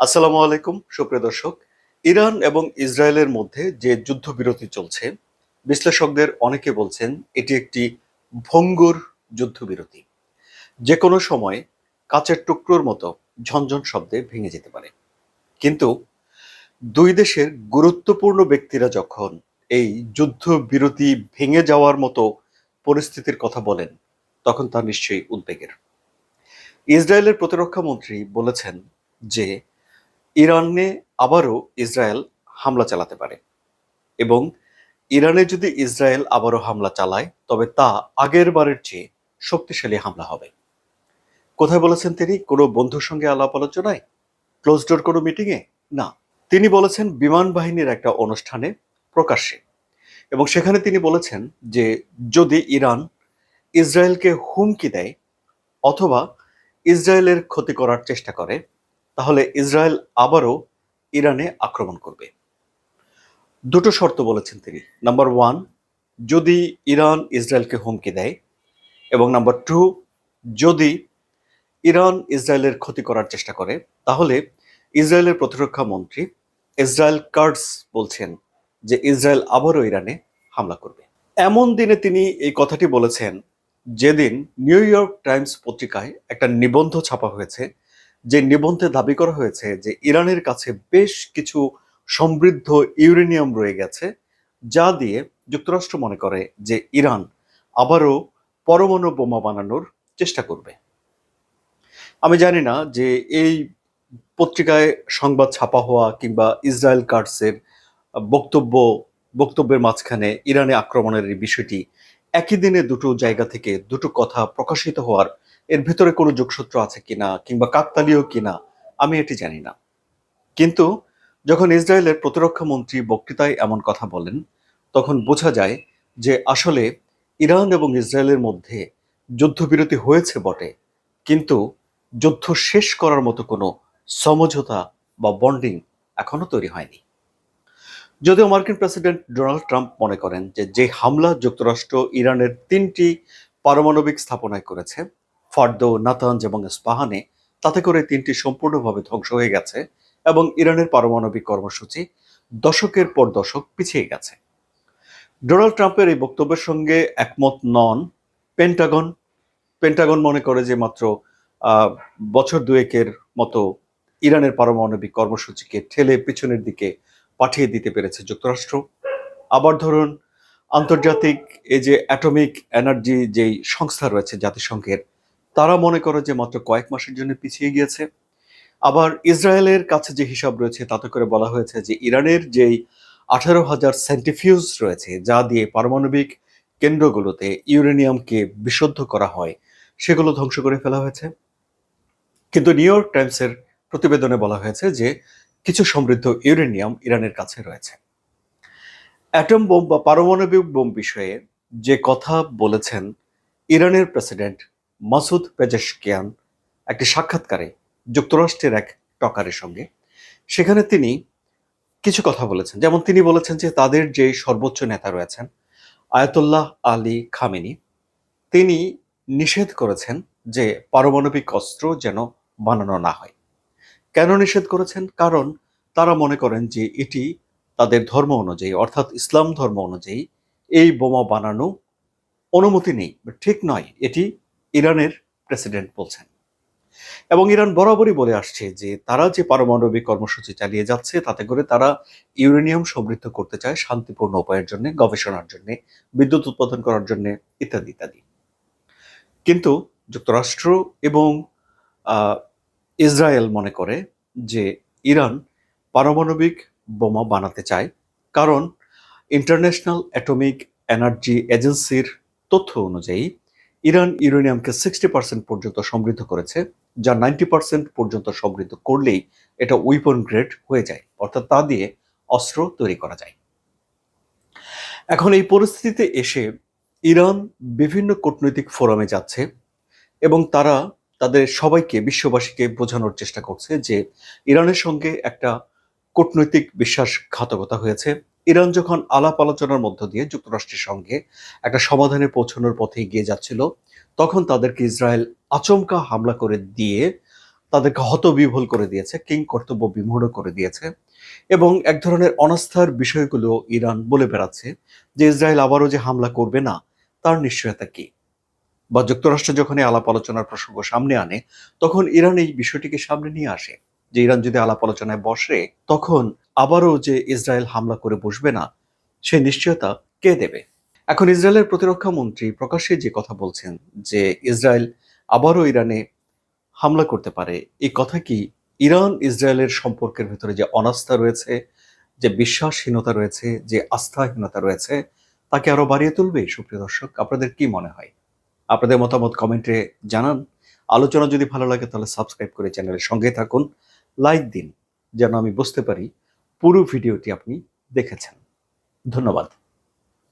আসসালামু আলাইকুম, সুপ্রিয় দর্শক। ইরান এবং ইসরায়েলের মধ্যে যে যুদ্ধবিরতি চলছে, বিশ্লেষকদের অনেকে বলছেন এটি একটি ভঙ্গুর যুদ্ধবিরতি। যে কোনো সময় কাচের টুকরোর মতো ঝনঝন শব্দে ভেঙে যেতে পারে। কিন্তু দুই দেশের গুরুত্বপূর্ণ ব্যক্তিরা যখন এই যুদ্ধবিরতি ভেঙে যাওয়ার মতো পরিস্থিতির কথা বলেন, তখন তা নিশ্চয়ই উদ্বেগের। ইসরায়েলের প্রতিরক্ষা মন্ত্রী বলেছেন যে ইরানে আবারও ইসরায়েল হামলা চালাতে পারে। এবং ইরানে যদি ইসরায়েল আবারও হামলা চালায়, তবে তা আগের বারের চেয়ে শক্তিশালী হামলা হবে। কোথায় বলেছেন তিনি? কোনো বন্ধুর সঙ্গে আলাপ আলোচনায়? ক্লোজ ডোর কোনো মিটিংয়ে না। তিনি বলেছেন বিমান বাহিনীর একটা অনুষ্ঠানে প্রকাশ্যে। এবং সেখানে তিনি বলেছেন যে যদি ইরান ইসরায়েলকে হুমকি দেয়, অথবা ইসরায়েলের ক্ষতি করার চেষ্টা করে তাহলে ইসরায়েল আবারও ইরানে আক্রমণ করবে। দুটো শর্ত বলেছেন তিনি। নাম্বার ওয়ান, যদি ইরান ইসরায়েলকে হুমকি দেয়, এবং নাম্বার টু, যদি ইরান ইসরায়েলের ক্ষতি করার চেষ্টা করে, তাহলে ইসরায়েলের প্রতিরক্ষা মন্ত্রী ইসরায়েল কার্ডস বলছেন যে ইসরায়েল আবারও ইরানে হামলা করবে। এমন দিনে তিনি এই কথাটি বলেছেন, যেদিন নিউ ইয়র্ক টাইমস পত্রিকায় একটা নিবন্ধ ছাপা হয়েছে যে নিবন্ধে দাবি করা হয়েছে যে ইরানের কাছে বেশ কিছু সমৃদ্ধ ইউরেনিয়াম রয়ে গেছে, যা দিয়ে যুক্তরাষ্ট্র মনে করে যে ইরান আবারও পরমাণু বোমা বানানোর চেষ্টা করবে। আমি জানি না যে এই পত্রিকায় সংবাদ ছাপা হওয়া কিংবা ইসরায়েল কার্ডসের বক্তব্য, বক্তব্যের মাঝখানে ইরানে আক্রমণের বিষয়টি একই দিনে দুটো জায়গা থেকে দুটো কথা প্রকাশিত হওয়ার এর ভিতরে কোনো যোগসূত্র আছে কিনা কিংবা কাকতালীয় কিনা, আমি এটি জানি না। কিন্তু যখন ইসরায়েলের প্রতিরক্ষা মন্ত্রী বক্তৃতায় এমন কথা বলেন, তখন বোঝা যায় যে আসলে ইরান এবং ইসরায়েলের মধ্যে যুদ্ধবিরতি হয়েছে বটে, কিন্তু যুদ্ধ শেষ করার মতো কোনো সমঝোতা বা বন্ডিং এখনও তৈরি হয়নি। যদিও মার্কিন প্রেসিডেন্ট ডোনাল্ড ট্রাম্প মনে করেন যে যে হামলা যুক্তরাষ্ট্র ইরানের তিনটি পারমাণবিক স্থাপনায় করেছে ফার্দো নাতাঞ্জ এবং স্পাহানে তাতে করে তিনটি সম্পূর্ণভাবে ধ্বংস হয়ে গেছে এবং ইরানের পারমাণবিক কর্মসূচি দশকের পর দশক পিছিয়ে গেছে। ডোনাল্ড ট্রাম্পের এই বক্তব্যের সঙ্গে একমত নন পেন্টাগন। পেন্টাগন মনে করে যে মাত্র বছর দুয়েকের মতো ইরানের পারমাণবিক কর্মসূচিকে ঠেলে পিছনের দিকে পাঠিয়ে দিতে পেরেছে যুক্তরাষ্ট্র। আবার ধরুন, আন্তর্জাতিক এই যে অ্যাটমিক এনার্জি যেই সংস্থা রয়েছে জাতিসংঘের তারা মনে করে যে মাত্র কয়েক মাসের জন্য পিছিয়ে গিয়েছে। আবার ইসরায়েলের কাছে যে হিসাব রয়েছে, তাতে করে বলা হয়েছে যে ইরানের যেই আঠারো হাজার সেন্টিফিউজ রয়েছে, যা দিয়ে পারমাণবিক কেন্দ্রগুলোতে ইউরেনিয়ামকে বিশুদ্ধ করা হয়, সেগুলো ধ্বংস করে ফেলা হয়েছে। কিন্তু নিউ ইয়র্ক টাইমসের প্রতিবেদনে বলা হয়েছে যে কিছু সমৃদ্ধ ইউরেনিয়াম ইরানের কাছে রয়েছে। অ্যাটম বোম বা পারমাণবিক বোম বিষয়ে যে কথা বলেছেন ইরানের প্রেসিডেন্ট মাসুদ পেজেশকিয়ান একটি সাক্ষাৎকারে যুক্তরাষ্ট্রের এক টকারের সঙ্গে। সেখানে তিনি কিছু কথা বলেছেন। যেমন তিনি বলেছেন যে তাদের যে সর্বোচ্চ নেতা রয়েছেন আয়াতুল্লাহ আলী খামেনি, তিনি নিষেধ করেছেন যে পারমাণবিক অস্ত্র যেন বানানো না হয়। কেন নিষেধ করেছেন? কারণ তারা মনে করেন যে এটি তাদের ধর্ম অনুযায়ী, অর্থাৎ ইসলাম ধর্ম অনুযায়ী এই বোমা বানানো অনুমতি নেই। ঠিক নয়, এটি ইরানের প্রেসিডেন্ট বলছেন। এবং ইরান বরাবরই বলে আসছে যে তারা যে পারমাণবিক কর্মসূচি চালিয়ে যাচ্ছে, তাতে করে তারা ইউরেনিয়াম সমৃদ্ধ করতে চায় শান্তিপূর্ণ উপায়ের জন্য, গবেষণার জন্য, বিদ্যুৎ উৎপাদন করার জন্য, ইত্যাদি ইত্যাদি। কিন্তু যুক্তরাষ্ট্র এবং ইসরায়েল মনে করে যে ইরান পারমাণবিক বোমা বানাতে চায় কারণ ইন্টারন্যাশনাল অ্যাটমিক এনার্জি এজেন্সির তথ্য অনুযায়ী ইরান ইউরেনিয়ামকে সিক্সটি পার্সেন্ট পর্যন্ত সমৃদ্ধ করেছে, যা নাইনটি পার্সেন্ট পর্যন্ত সমৃদ্ধ করলেই এটা উইপন গ্রেড হয়ে যায়, অর্থাৎ তা দিয়ে অস্ত্র তৈরি করা যায়। এখন এই পরিস্থিতিতে এসে ইরান বিভিন্ন কূটনৈতিক ফোরামে যাচ্ছে এবং তারা তাদের সবাইকে, বিশ্ববাসীকে বোঝানোর চেষ্টা করছে যে ইরানের সঙ্গে একটা কূটনৈতিক বিশ্বাসঘাতকতা হয়েছে। ইরান যখন আলাপ আলোচনার মধ্য দিয়ে যুক্তরাষ্ট্রের সঙ্গে একটা সমাধানে পৌঁছানোর পথে এগিয়ে যাচ্ছিল, তখন তাদেরকে ইসরায়েল আচমকা হামলা করে দিয়ে তাদেরকে হতবিহ্বল করে দিয়েছে, কিং কর্তব্য বিমূঢ় করে দিয়েছে এবং এক ধরনের অনাস্থার বিষয়গুলো ইরান বলে বেড়াচ্ছে যে ইসরায়েল আবারও যে হামলা করবে না, তার নিশ্চয়তা কি? বা যুক্তরাষ্ট্র যখন আলাপ আলোচনার প্রসঙ্গ সামনে আনে, তখন ইরান এই বিষয়টিকে সামনে নিয়ে আসে। যে ইরান যদি আলাপ আলোচনায় বসে, তখন আবারও যে ইসরায়েল হামলা করে বসবে না সেই নিশ্চয়তা কে দেবে? এখন ইসরায়েলের প্রতিরক্ষা মন্ত্রী প্রকাশ্যে যে কথা বলছেন, যে ইসরায়েল আবারও ইরানে হামলা করতে পারে, এই কথা কি ইরান ইসরায়েলের সম্পর্কের ভেতরে যে অনাস্থা রয়েছে, যে বিশ্বাসহীনতা রয়েছে, যে আস্থাহীনতা রয়েছে, তাকে আরও বাড়িয়ে তুলবে? সুপ্রিয় দর্শক, আপনাদের কি মনে হয়? আপনাদের মতামত কমেন্টে জানান। আলোচনা যদি ভালো লাগে, তাহলে সাবস্ক্রাইব করে চ্যানেলের সঙ্গে থাকুন। লাইক দিন যেন আমি বুঝতে পারি পুরো ভিডিওটি আপনি দেখেছেন। ধন্যবাদ।